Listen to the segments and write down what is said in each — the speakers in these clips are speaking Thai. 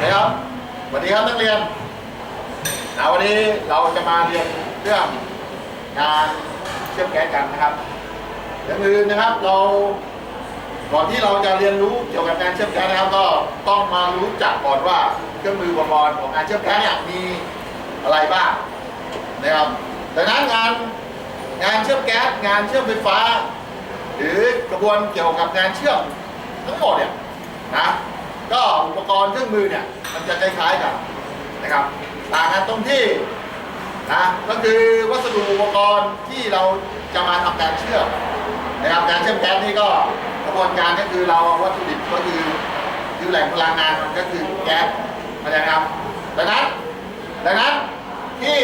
นะครับสวัสดีครับนักเรียนอ่าวันนี้เราจะมาเรียนเรื่องการเชื่อมแก๊สกันนะครับอย่างอื่นนะครับเราก่อนที่เราจะเรียนรู้เกี่ยวกับการเชื่อมแก๊สนะครับ ก็ต้องมารู้จักก่อนว่าเครื่องมืออุปกรณ์ของการเชื่อมแก๊สเนี่ยมีอะไรบ้างนะครับดังนั้นงานงานเชื่อมแก๊สงานเชื่อมไฟฟ้า หรือกระบวนเกี่ยวกับงานเชื่อมทั้งหมดเนี่ยนะ ก็อุปกรณ์เครื่องมือเนี่ยมันจะคล้ายๆกันนะครับต่างกันตรงที่นะก็คือวัสดุอุปกรณ์ที่เราจะมาทำการเชื่อมนะครับการเชื่อมแก๊สนี่ก็กระบวนการก็คือเราวัตถุดิบก็คือคือแหล่งพลังงานมันก็คือแก๊สเข้าใจไหมครับดังนั้นดังนั้นที่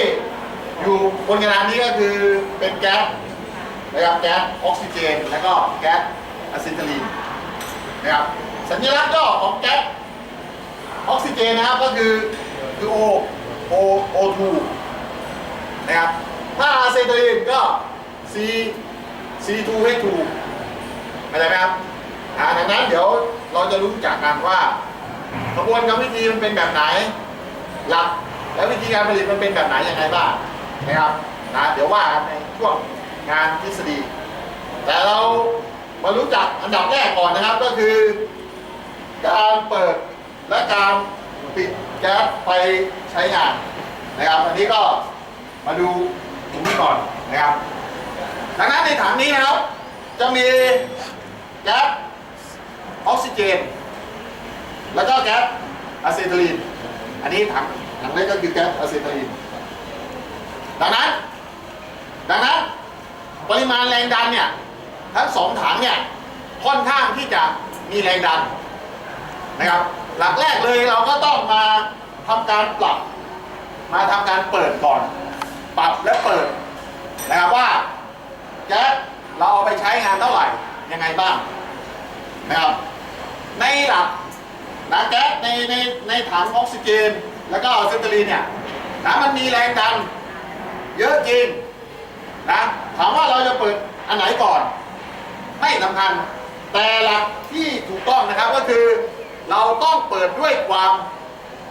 อยู่บนกระดานนี้ก็คือเป็นแก๊สนะครับแก๊สออกซิเจน แล้วก็แก๊สอะซิทิลีนนะครับ สัญลักษณ์ย่อของแก๊สออกซิเจนนะครับก็คือคือ O O O2 นะครับถ้าอะซิทิลีนก็ C C2H2 เข้าใจไหมครับอ่าดังนั้นเดี๋ยวเราจะรู้จักกันว่ากระบวนการวิธีมันเป็นแบบไหน หลักและวิธีการผลิตมันเป็นแบบไหนยังไงบ้างนะครับนะเดี๋ยวว่ากันในช่วงงานทฤษฎี แต่เรามารู้จักอันดับแรกก่อนนะครับก็คือ การเปิดและการปิดแก๊สไปใช้งานนะครับอันนี้ก็มาดูตรงนี้ก่อนนะครับดังนั้นในถังนี้นะครับ จะมีแก๊สออกซิเจน แล้วก็แก๊สอะเซทิลีน อันนี้ถังถังเล็กก็คือแก๊สอะเซทิลีน ดังนั้น ดังนั้นปริมาณแรงดันเนี่ยทั้งสองถังเนี่ยค่อนข้างที่จะมีแรงดัน นะครับ หลักแรกเลยเราก็ต้องมาทำการปรับ มาทำการเปิดก่อน ปรับและเปิดนะครับว่าแก๊สเราเอาไปใช้งานเท่าไหร่ยังไงบ้างนะครับในหลักนะแก๊สในในในถังออกซิเจน แล้วก็เซนเตรีนเนี่ยนะมันมีแรงดันเยอะจริงนะถามว่าเราจะเปิดอันไหนก่อน ไม่สำคัญแต่หลักที่ถูกต้องนะครับก็คือ เราต้องเปิดด้วยความ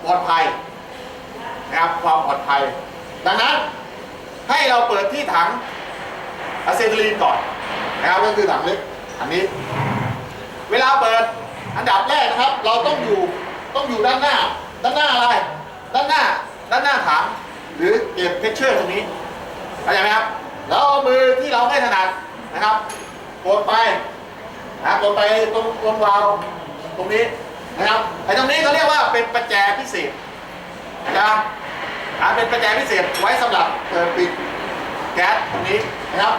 ปลอดภัยนะครับความปลอดภัย ดังนั้นให้เราเปิดที่ถังอะเซทิลีนก่อนนะครับก็คือถังเล็กอันนี้ เวลาเปิดอันดับแรกนะครับ เราต้องอยู่ต้องอยู่ด้านหน้า ด้านหน้าอะไร ด้านหน้า ด้านหน้าถังหรือเก็บเพชเชอร์ตรงนี้เข้าใจไหมครับแล้วเอามือที่เราไม่ถนัดนะครับกดไปนะกดไปตรงตรงวาล์วตรงนี้ นะครับไอ้ตรงนี้เขาเรียกว่าเป็นประแจพิเศษนะครับอาเป็นประแจพิเศษไว้สำหรับเปิดปิดแก๊สตรงนี้นะครับ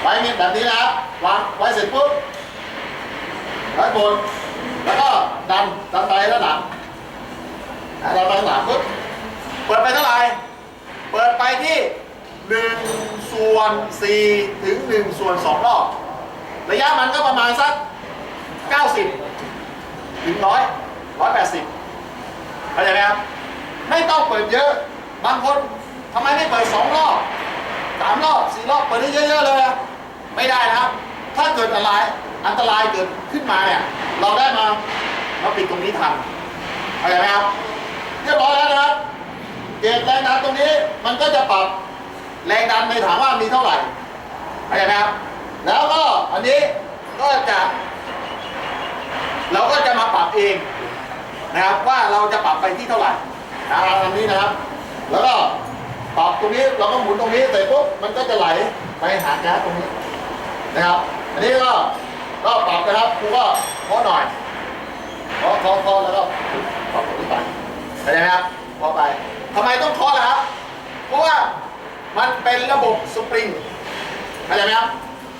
ไว้มีแบบนี้นะครับวางไว้เสร็จปุ๊บแล้วกดแล้วก็ดันดันไปด้านหลังดันไปข้างหลังปุ๊บเปิดไปเท่าไหร่เปิดไปที่1ส่วน4ถึง1ส่วน2รอบระยะมันก็ประมาณสัก90 ถึง100 180เข้าใจไหมครับ ไม่ต้องเปิดเยอะ บางคนทำไมไม่เปิด2รอบสามรอบสี่รอบเปิดได้เยอะๆเลย ไม่ได้นะครับ ถ้าเกิดอะไรอันตรายเกิดขึ้นมาเนี่ย เราได้มามาปิดตรงนี้ทันเข้าใจไหมครับเรียบร้อยแล้วนะครับเกจแรงดันตรงนี้มันก็จะปรับแรงดันในถังว่ามีเท่าไหร่เข้าใจไหมครับ แล้วก็อันนี้ก็จะ เราก็จะมาปรับเองนะครับว่าเราจะปรับไปที่เท่าไหร่อ่าอันนี้นะครับ แล้วก็ปรับตรงนี้เราก็หมุนตรงนี้เสร็จปุ๊บมันก็จะไหลไปหาแก๊สตรงนี้นะครับ อันนี้ก็ก็ปรับนะครับครูก็เคาะหน่อยเคาะเคาะเคาะแล้วก็ปรับตรงนี้ไปเข้าใจไหมครับเคาะไปทำไมต้องเคาะล่ะครับเพราะว่ามันเป็นระบบสปริงเข้าใจไหมครับ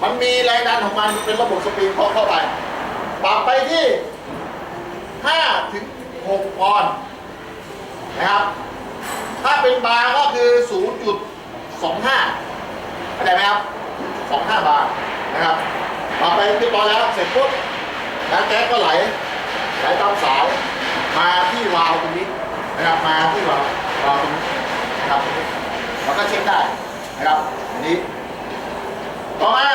มันมีแรงดันของมันเป็นระบบสปริงเคาะเข้าไป ปรับไปที่5ถึง6ปอนด์นะครับ ถ้าเป็นบาร์ก็คือ 0.25เข้าใจไหมครับ 25 บาร์นะครับปรับไปเรียบร้อยแล้วเสร็จปุ๊บแล้วแก๊สก็ไหลไหลตามสายมาที่วาล์วตรงนี้นะครับมาที่วาล์ววาล์วตรงนี้นะครับแล้วก็เช็คได้นะครับอันนี้ต่อมา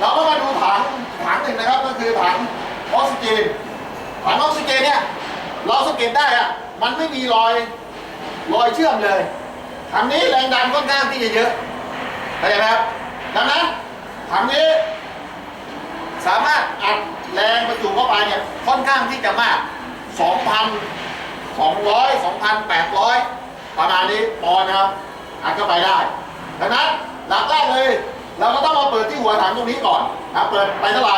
เราก็มาดูถังถังหนึ่งนะครับก็คือถัง ออกซิเจนถังออกซิเจนเนี่ยเราสังเกตได้อะมันไม่มีรอยรอยเชื่อมเลยถังนี้แรงดันค่อนข้างที่จะเยอะเข้าใจไหมครับดังนั้นถังนี้ สามารถอัดแรงประจุเข้าไปเนี่ยค่อนข้างที่จะมาก 2,200 2,800 ประมาณนี้ปอนด์นะครับอัดเข้าไปได้ดังนั้นหลักแรกเลย เราก็ต้องมาเปิดที่หัวถังตรงนี้ก่อนนะเปิดไปเท่าไหร่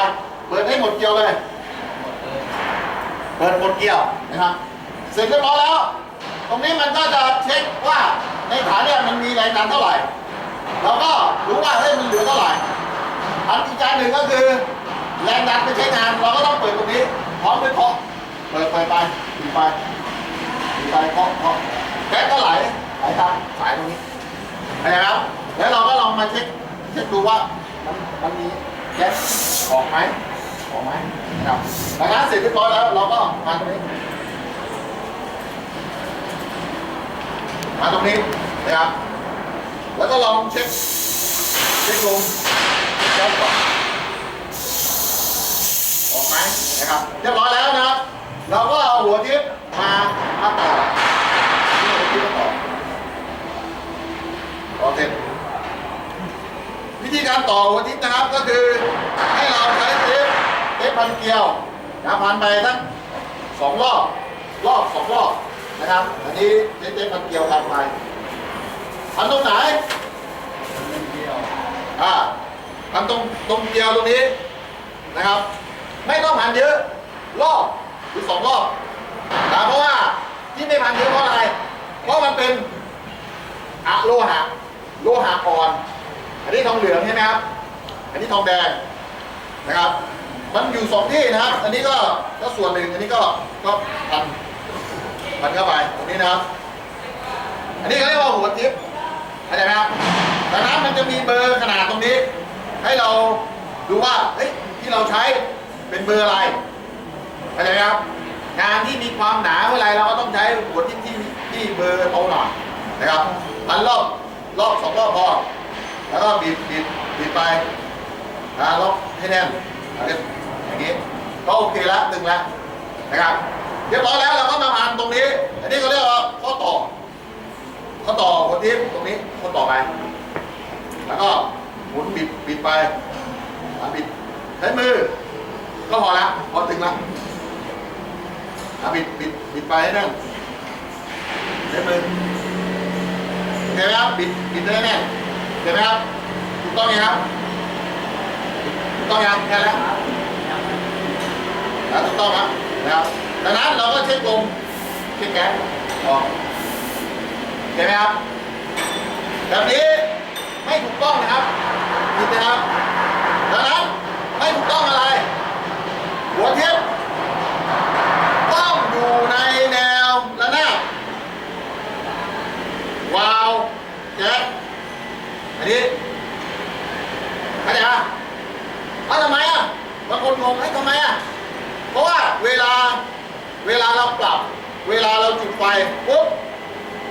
เปิดให้หมดเกลียวเลย เปิดหมดเกลียวนะครับ เสร็จเรียบร้อยแล้ว ตรงนี้มันก็จะเช็คว่าในฐานเนี่ยมันมีแรงดันเท่าไหร่เราก็รู้ว่าเฮ้ยมันเหลือเท่าไหร่ อันอีกการหนึ่งก็คือแรงดันไปใช้งานเราก็ต้องเปิดตรงนี้พร้อมด้วยเคาะเปิดเปิดไปดีไปดีไปเคาะเคาะแก๊สก็ไหลไหลตามสายตรงนี้เข้าใจไหมครับ แล้วเราก็ลองมาเช็คเช็คดูว่ามันมันมีแก๊สออกไหม ออกไหมนะครับหลังจากเสร็จเรียบร้อยแล้วเราก็มาตรงนี้มาตรงนี้นะครับ แล้วก็ลองเช็คเช็คลมแก๊สก่อนออกไหมนะครับเรียบร้อยแล้วนะครับ เราก็เอาหัวทิพมามาต่อนี่หัวทิพต่อต่อเสร็จวิธีการต่อหัวทิพนะครับก็คือให้เราใช้เทปเทป พันเกลียวนะพันไปทั้งสองรอบรอบสองรอบนะครับ อันนี้เทปเทปพันเกลียวพันไปพันตรงไหนอ่าพันตรงตรงเกลียวตรงนี้นะครับ ไม่ต้องพันเยอะ รอบหรือสองรอบนะเพราะว่าที่ไม่พันเยอะเพราะอะไร เพราะมันเป็นอะโลหะโลหะอ่อน อันนี้ทองเหลืองใช่ไหมครับ อันนี้ทองแดงนะครับ มันอยู่สองที่นะครับ อันนี้ก็ก็ส่วนหนึ่ง อันนี้ก็ก็พันพันเข้าไปตรงนี้นะครับ อันนี้เขาเรียกว่าหัวทิพย์เข้าใจไหมครับดังนั้นมันจะมีเบอร์ขนาดตรงนี้ ให้เราดูว่าเฮ้ยที่เราใช้เป็นเบอร์อะไรเข้าใจไหมครับ งานที่มีความหนาเมื่อไรเราก็ต้องใช้หัวทิพย์ที่ที่เบอร์โตหน่อยนะครับพันรอบรอบสองรอบพอแล้วก็บีบบีบบีบไปนะล็อกให้แน่นอะไร อย่างนี้ก็โอเคแล้วตึงแล้วนะครับเรียบร้อยแล้วเราก็มาพันตรงนี้ อันนี้เขาเรียกว่าข้อต่อ ข้อต่อหัวทิพย์ตรงนี้ข้อต่อไป แล้วก็หมุนบิดบิดไปบิดใช้มือ ก็พอละพอตึงละบิดบิดบิดไปให้แน่นใช้มือโอเคไหมครับบิดบิดได้แน่นเห็นไหมครับถูกต้องยังครับถูกต้องยังแค่แล้ว แล้วถูกต้องครับนะครับดังนั้นเราก็เช็คลมเช็คแก๊สออกเห็นไหมครับแบบนี้ไม่ถูกต้องนะครับผิดนะครับดังนั้นไม่ถูกต้องอะไร หัวเทียบต้องอยู่ในแนวระนาบวาล์วแจ็คอันนี้เข้าใจปะทำไมอะบางคนงงให้ยทำไมอะ ราะว่าเวลาเวลาเราปรับ เวลาเราจุดไฟปุ๊บ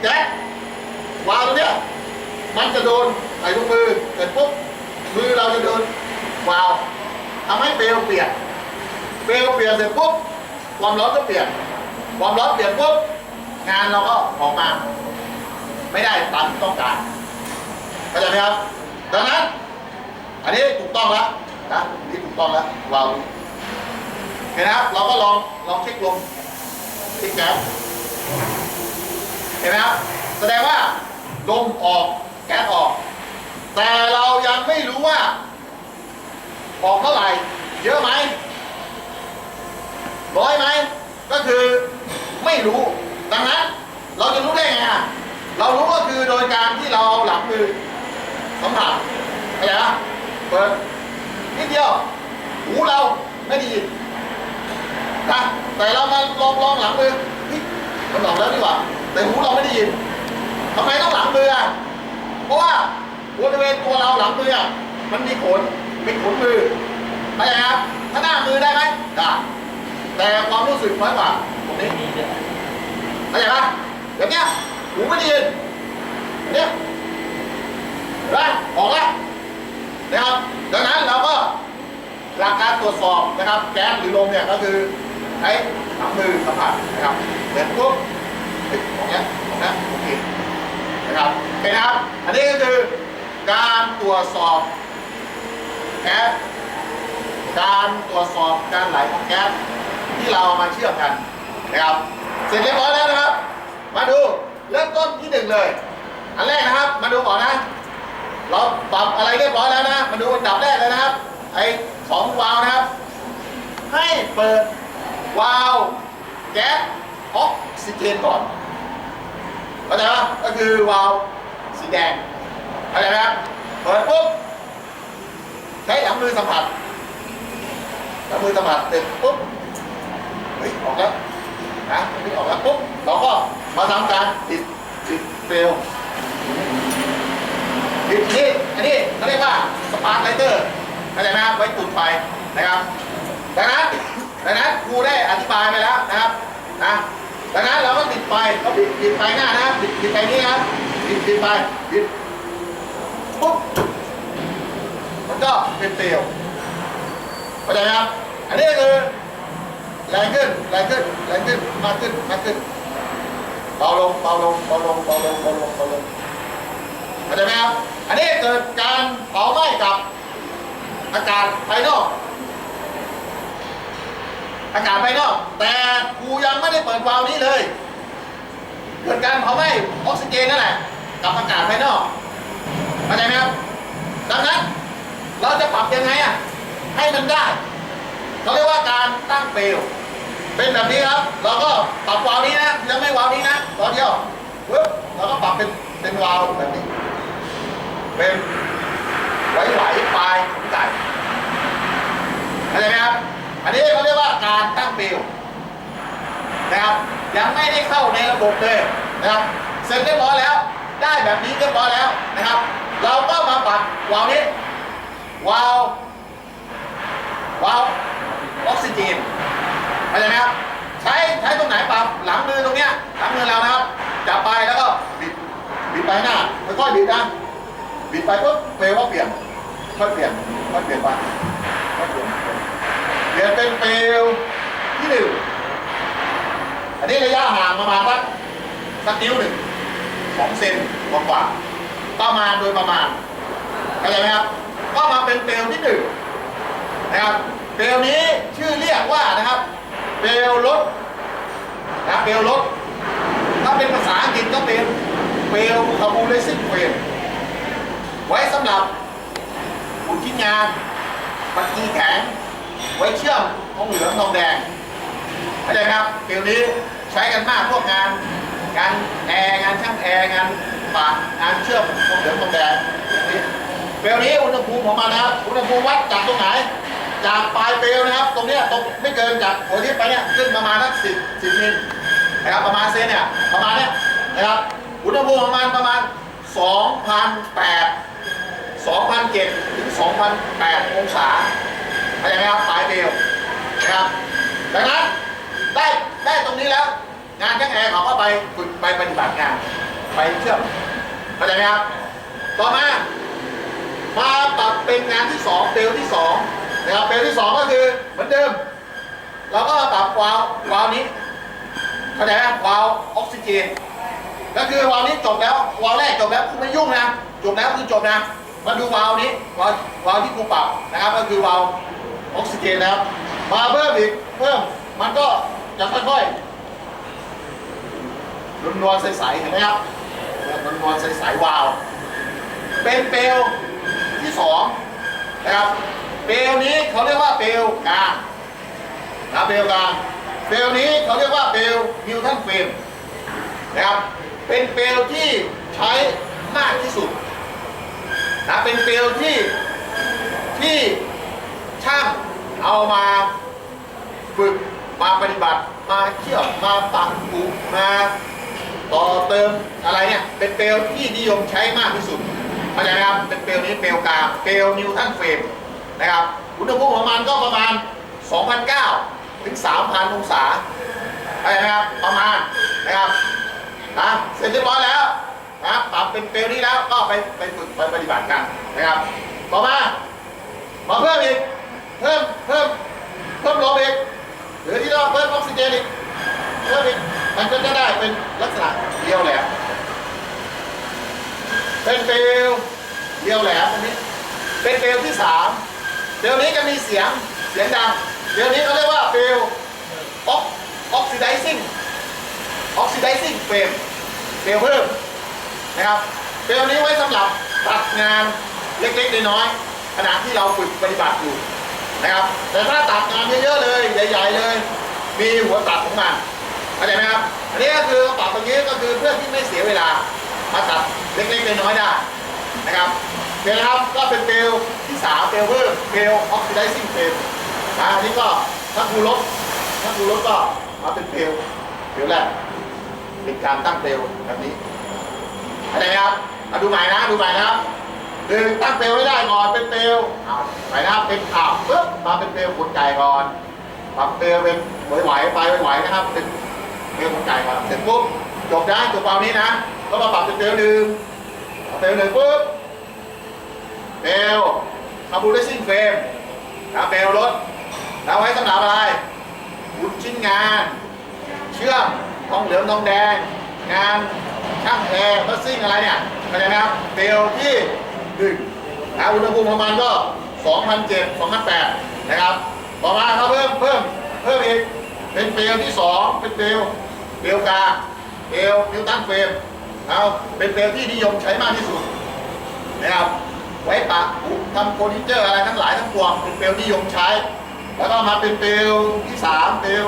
แจ็ควาล์วตรงเนี้ยมันจะโดนใส่ลูกมือเสร็จปุ๊บมือเราจะโดนวาล์วทำให้เปลวเปลี่ยนเปลวเปลี่ยนเสร็จปุ๊บความร้อนก็เปลี่ยนความร้อนเปลี่ยนปุ๊บงานเราก็ออกมา ไม่ได้ตามที่ต้องการเข้าใจไหมครับดังนั้น อันนี้ถูกต้องแล้วนะอันนี่ถูกต้องแล้ววาล์ว เห็นนะครับ เราก็ลองลองเช็คลมเช็คแก๊สเห็นไหมครับ แสดงว่าลมออกแก๊สออก แต่เรายังไม่รู้ว่า ออกเท่าไหร่ เยอะไหมร้อยไหม ก็คือไม่รู้ ดังนั้น เราจะรู้ได้ไงอะเรารู้ก็คือโดยการที่เราเอาหลังมือสัมผัสเข้าใจปะเปิดนิดเดียว หูเราไม่ได้ยิน นะแต่เรามาลองลองหลังมือเฮ้ยมันออกแล้วดีกว่า แต่หูเราไม่ได้ยินทำไมต้องหลังมืออะเพราะว่าบริเวณตัวเราหลังมืออะมันมีขนมีขนมือเข้าใจครับถ้าหน้ามือได้ไหมได้แต่ความรู้สึกน้อยกว่าตรงนี้เข้าใจปะอย่างเงี้ยหูไม่ได้ยินเนี่ยได้ออกแล้วนะครับดังนั้นเราก็หลักการตรวจสอบนะครับแก๊สหรือลมเนี่ยก็คือ ใช้หลังมือสัมผัสนะครับเดินปุ๊บเฮ้ยของนี้ยของนี้โอเคนะครับโอเคนะครับ อันนี้ก็คือการตรวจสอบแก๊สการตรวจสอบการไหลของแก๊สที่เราเอามาเชื่อมกันนะครับ เสร็จเรียบร้อยแล้วนะครับ มาดูเริ่มต้นที่หนึ่งเลย อันแรกนะครับ มาดูก่อนนะ เราปรับอะไรเรียบร้อยแล้วนะ มาดูอันดับแรกเลยนะครับ ไอ้สองวาล์วนะครับ ให้เปิด วาล์วแก๊สออกซิเจนก่อนเข้าใจปะก็คือวาล์วสีแดงเข้าใจไหมครับเปิดปุ๊บใช้หลังมือสัมผัสหลังมือสัมผัสเสร็จปุ๊บเฮ้ยออกแล้วนะไม่ออกแล้วปุ๊บเราก็มาทำการติดติดเฟลดิดนี่อันนี้เขาเรียกว่าสปาร์คไลเตอร์เข้าใจไหมครับไว้จุดไฟนะครับดังนั้น ดังนั้นครูได้อธิบายไปแล้วนะครับนะดังนั้นเราก็ติดไฟก็ปิดปิดไฟหน้านะครับปิดปิดไฟนี้นะครับปิดปิดไฟปิดปุ๊บมันก็เป็นเปลวเข้าใจไหมครับอันนี้ก็คือแรงขึ้นแรงขึ้นแรงขึ้นมากขึ้นมากขึ้นเบาลงเบาลงเบาลงเบาลงเบาลงเบาลงเข้าใจไหมครับอันนี้เกิดการเผาไหม้กับอากาศภายนอก อากาศภายนอก แต่ครูยังไม่ได้เปิดวาล์วนี้เลย เกิดการเผาไหม้ออกซิเจนนั่นแหละกับอากาศภายนอกเข้าใจไหมครับดังนั้นเราจะปรับยังไงอะให้มันได้เขาเรียกว่าการตั้งเปลวเป็นแบบนี้ครับ เราก็ปรับวาล์วนี้นะยังไม่วาล์วนี้นะตอนเดียวปึ๊บเราก็ปรับเป็นเป็นวาล์วแบบนี้ เป็นไหวไหวๆปลายของไก่เข้าใจไหมครับ อันนี้เขาเรียกว่าการตั้งเปลนะครับยังไม่ได้เข้าในระบบเลยนะครับเสร็จเรียบร้อยแล้ว ได้แบบนี้เรียบร้อยแล้วนะครับ เราก็มาปรับวาล์วนี้วาล์ววาล์วออกซิเจนเข้าใจไหมครับใช้ใช้ตรงไหนปรับหลังมือตรงเนี้ยหลังมือเรานะครับจับไปแล้วก็บิดบิดไปหน้าค่อยๆบิดนะบิดไปปุ๊บเปลวก็เปลี่ยนค่อยเปลี่ยนค่อยเปลี่ยนไปค่อยเปลี่ยน เปลี่ยนเป็นเปลวที่หนึ่งอันนี้ระยะห่างประมาณสักสักนิ้วหนึ่งสองเซนกว่าๆประมาณโดยประมาณเข้าใจไหมครับ ก็มาเป็นเปลวที่หนึ่งนะครับเปลวนี้ชื่อเรียกว่านะครับ เปลวรถนะครับเปลวรถถ้าเป็นภาษาอังกฤษก็เป็นเปลวคาบูเลซิ่งเฟรมไว้สำหรับอุนชิ้นงานปักกีแข็ง ไว้เชื่อมทองเหลืองทองแดงเข้าใจไหมครับเปลวนี้ใช้กันมากพวกงานงานแอร์งานช่างแอร์งานปางานเชื่อมทองเหลืองทองแดงนี่เปลวนี้อุณหภูมิของมันนะครับอุณหภูมิวัดจากตรงไหน จากปลายเปลวนะครับ ตรงเนี้ยตรงไม่เกินจากหัวทิศไปเนี่ยขึ้นประมาณสักสิบสิบมิลนะครับประมาณเซนเนี่ยประมาณเนี้ยนะครับอุณหภูมิประมาณประมาณ2,008 2,007ถึง2,008องศา เข้าใจไหมครับปลายเปลวนะครับดังนั้นได้ได้ตรงนี้แล้ว งานช่างแอร์เขาก็ไปฝึกไปปฏิบัติงาน ไปเชื่อมเข้าใจไหมครับต่อมามาปรับเป็นงานที่สองเปลที่สองนะครับเปลที่สองก็คือเหมือนเดิมเราก็ปรับวาล์ววาล์วนี้เข้าใจไหมวาล์วออกซิเจนก็คือวาล์วนี้จบแล้ววาล์วแรกจบแล้วคุณไม่ยุ่งนะจบแล้วคือจบนะมาดูวาล์วนี้วาล์ววาล์วที่ครูปรับนะครับก็คือวาล์ว ออกซิเจนนะครับมาเพิ่มอีกเพิ่มมันก็จะค่อยๆนวลๆใสๆเห็นไหมครับนวลๆใสๆวาว เป็นเปลวที่สองนะครับเปลวนี้เขาเรียกว่าเปลวกลางนะเปลวกลางเปลวนี้เขาเรียกว่าเปลวนิวทันเฟรมนะครับเป็นเปลวที่ใช้มากที่สุดนะเป็นเปลวที่ที่ ช่างเอามาฝึกมาปฏิบัติมาเชื่อมมาปักปุมาต่อเติมอะไรเนี่ยเป็นเปลวที่นิยมใช้มากที่สุดเข้าใจไหมครับเป็นเปลวนี้เปลวกลาเปลวนิวทันเฟรมนะครับอุณหภูมิของมันก็ประมาณ 2,009ถึง 3,000 องศาอะไรนะครับประมาณนะครับนะเสร็จเรียบร้อยแล้วนะปรับเป็นเปลวนี้แล้วก็ไปไปฝึกไปปฏิบัติกันนะครับต่อมามาเพิ่มอีก เพิ่มเพิ่มเพิ่มลมอีกหรือที่เราเพิ่มออกซิเจนอีกเพิ่มันก็จะได้เป็นลักษณะเรียวแหลมเป็นเปลวเรียวแหลมตรงนี้ เป็นเปลวที่สามเปลวนี้จะมีเสียงเสียงดังเปลวนี้เขาเรียกว่าเปลวออกออกซิไดซิ่งออกซิไดซิ่งเฟรมเปลวเพิ่มนะครับเปลวนี้ไว้สำหรับตัดงานเล็กๆน้อยๆขณะที่เราฝึกปฏิบัติอยู่ นะครับ แต่ถ้าตัดงานเยอะๆเลยใหญ่ ๆเลย มีหัวตัดของมันเข้าใจไหมครับ อันนี้ก็คือปรับตรงนี้ก็คือเพื่อที่ไม่เสียเวลา มาตัดเล็กๆน้อยๆได้นะครับเดี๋ยวครับก็เป็นเปลที่สามเปลเพิ่มเปลออกซิไดซิ่งเฟรมอันนี้ก็ถ้าครูลบถ้าครูลบก็มาเป็นเปลเปลแรกเป็นการตั้งเปลแบบนี้เข้าใจไหมครับมาดูใหม่นะดูใหม่นะครับ หนึ่งตั้งเปลวให้ได้ก่อนเป็นเปลวอ่าไปนะเป็นข่าวปึ๊บมาเป็นเปลวขนไก่ก่อนปรับเปลวเป็นไหวๆไปไหวๆนะครับ เป็นเปลวของไก่ก่อนเสร็จปุ๊บจบได้จบความนี้นะก็มาปรับเป็นเปลวหนึ่งเปลวหนึ่งปุ๊บเปลวคาร์บูเรซิ่งเฟรมนะเปลวรถแล้วไว้สำหรับอะไรหุ่นชิ้นงาน เชื่อมทองเหลืองทองแดง งานช่างแอร์บัสซิ่งอะไรเนี่ยเข้าใจไหมครับเปลวที่ หนึ่งนะอุณหภูมิประมาณก็2,007 2,008 นะครับ ต่อมาครับเพิ่มเพิ่มเพิ่มอีก เป็นเปลวที่สองเป็นเปลวเปลวกา เปลวนิวตันเฟรมเอาเป็นเปลวที่นิยมใช้มากที่สุดนะครับ ไว้ปะทำโฟนิเจอร์อะไรทั้งหลายทั้งปวง เป็นเปลวนิยมใช้ แล้วก็มาเป็นเปลวที่สามเปลว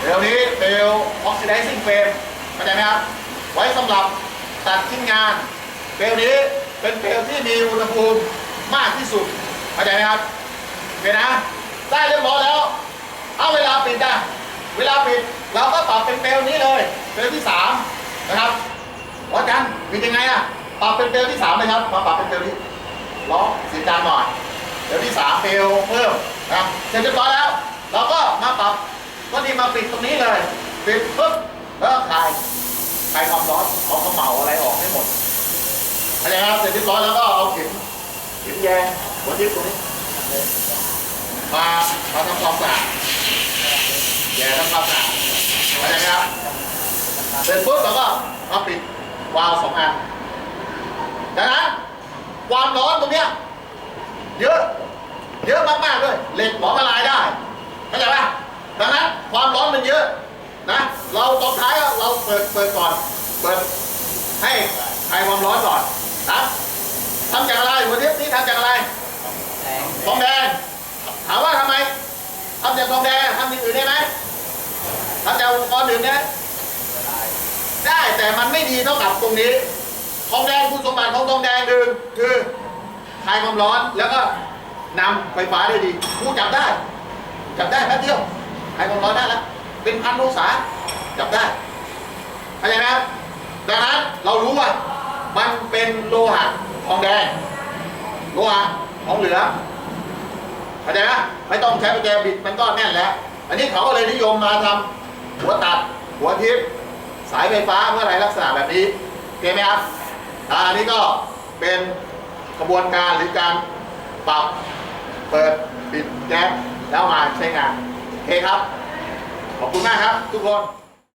เปลวนี้เปลวออกซิไดซิ่งเฟรมเข้าใจไหมครับ ไว้สำหรับตัดชิ้นงาน เปลวนี้ เป็นเปลวที่มีอุณหภูมิมากที่สุดเข้าใจไหมครับโอเคนะ ได้เรียบร้อยแล้ว เอาเวลาปิดอะเวลาปิดเราก็ปรับเป็นเปลวนี้เลยเปลวที่สามนะครับว่ากันปิดยังไงอะปรับเป็นเปลวที่สามเลยครับมาปรับเป็นเปลวนี้ล้อเสียงดังหน่อยเปลวที่สามเปลวเพิ่มนะครับเสร็จเรียบร้อยแล้ว เราก็มาปรับก็ดีมาปิดตรงนี้เลยปิดปุ๊บแล้วคลายคลายความร้อนเอาขมเหลาอะไรออกให้หมด อะไรครับเสร็จเรียบร้อยแล้วก็เอาเข็มเข็มแยงหัวทิ่ตรงนี้มามาทำความสะอาดแย่ทำความสะอาดเข้าใจไหมครับเสร็จปุ๊บเราก็มาปิดวาล์วสองอันดังนั้นความร้อนตรงเนี้ยเยอะเยอะมากๆด้วยเหล็กหลอมละลายได้เข้าใจปะดังนั้นความร้อนมันเยอะนะ เราตอนท้ายเราเปิดเปิดก่อน เปิดให้คลายความร้อนก่อน นะทำจากอะไรหัวเทปนี้ทำจากอะไรทองแดงถามว่าทำไมทำจากทองแดงทำอย่างอื่นได้ไหมทำจากอุปกรณ์อื่นได้ไหมได้แต่มันไม่ดีเท่ากับตรงนี้ทองแดงคุณสมบัติของทองแดงคือคือคลายความร้อนแล้วก็นำไฟฟ้าได้ดีกูจับได้ จับได้แป๊บเดียวคลายความร้อนได้แล้วเป็นพันองศาจับได้เข้าใจไหมครับดังนั้นเรารู้ว่า มันเป็นโลหะทองแดงโลหะทองเหลืองเข้าใจไหมไม่ต้องใช้ประแจบิดมันก็แน่นแล้ว อันนี้เขาก็เลยนิยมมาทำหัวตัดหัวทิพย์สายไฟฟ้าเมื่อไรลักษณะแบบนี้โอเคไหมครับอันนี้ก็เป็นกระบวนการหรือการปรับเปิดปิดแก๊สแล้วมาใช้งานโอเคครับ ขอบคุณมากครับทุกคน